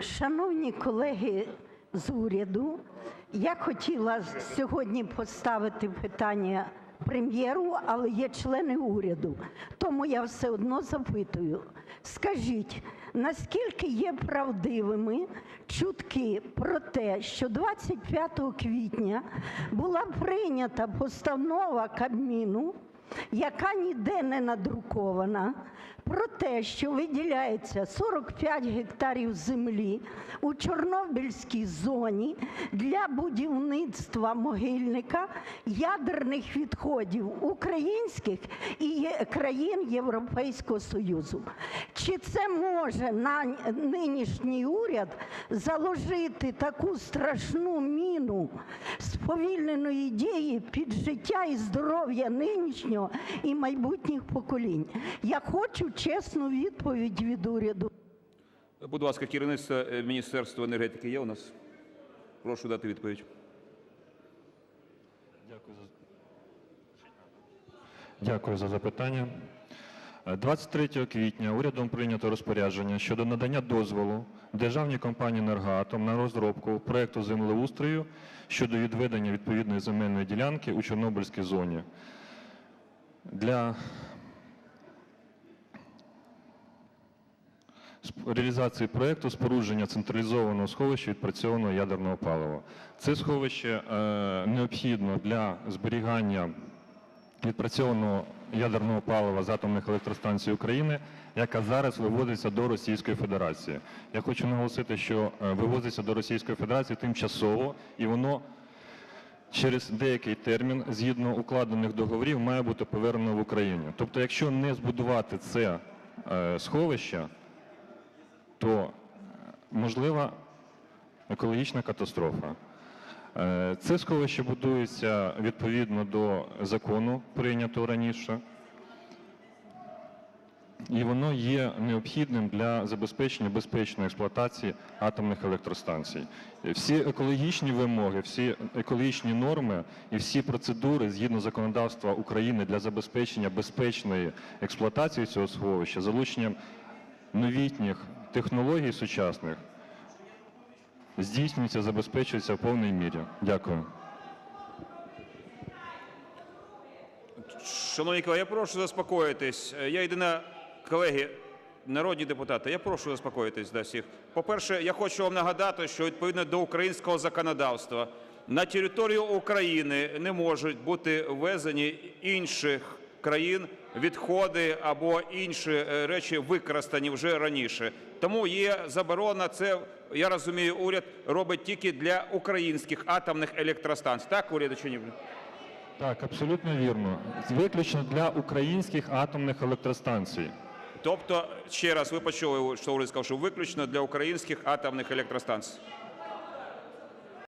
Шановні колеги з уряду, я хотіла сьогодні поставити питання прем'єру, але є члени уряду, тому я все одно запитую. Скажіть, наскільки є правдивими чутки про те, що 25 квітня була прийнята постанова Кабміну, яка ніде не надрукована, про те, що виділяється 45 гектарів землі у Чорнобильській зоні для будівництва могильника ядерних відходів українських і країн Європейського Союзу. Чи це може на нинішній уряд заложити таку страшну міну сповільненої дії під життя і здоров'я нинішнього і майбутніх поколінь? Я хочу чесну відповідь від уряду. Будь ласка, керівництво е, Міністерства енергетики є у нас? Прошу дати відповідь. Дякую за запитання. Е, 23 квітня урядом прийнято розпорядження щодо надання дозволу державній компанії «Енергоатом» на розробку проекту землеустрою щодо відведення відповідної земельної ділянки у Чорнобильській зоні. Для реалізації проекту спорудження централізованого сховища відпрацьованого ядерного палива. Це сховище е, необхідно для зберігання відпрацьованого ядерного палива з атомних електростанцій України, яка зараз вивозиться до Російської Федерації. Я хочу наголосити, що е, вивозиться до Російської Федерації тимчасово, і воно через деякий термін, згідно укладених договорів, має бути повернено в Україну. Тобто, якщо не збудувати це е, сховище, то е, можлива екологічна катастрофа. Е, Це сховище будується відповідно до закону, прийнятого раніше, і воно є необхідним для забезпечення безпечної експлуатації атомних електростанцій. Всі екологічні вимоги, всі екологічні норми і всі процедури згідно законодавства України для забезпечення безпечної експлуатації цього сховища, залученням новітніх технологій сучасних здійснюється, забезпечується в повній мірі. Дякую. Шановні колеги, я прошу заспокоїтись. Я єдина, колеги, народні депутати, я прошу заспокоїтись до всіх. По-перше, я хочу вам нагадати, що відповідно до українського законодавства на територію України не можуть бути ввезені інших країн відходи або інші е, речі використані вже раніше. Тому є заборона. Це я розумію, уряд робить тільки для українських атомних електростанцій. Так, уряд чи ні? Так, абсолютно вірно. Виключно для українських атомних електростанцій. Тобто, ще раз, ви почули, що уряд сказав, що виключно для українських атомних електростанцій.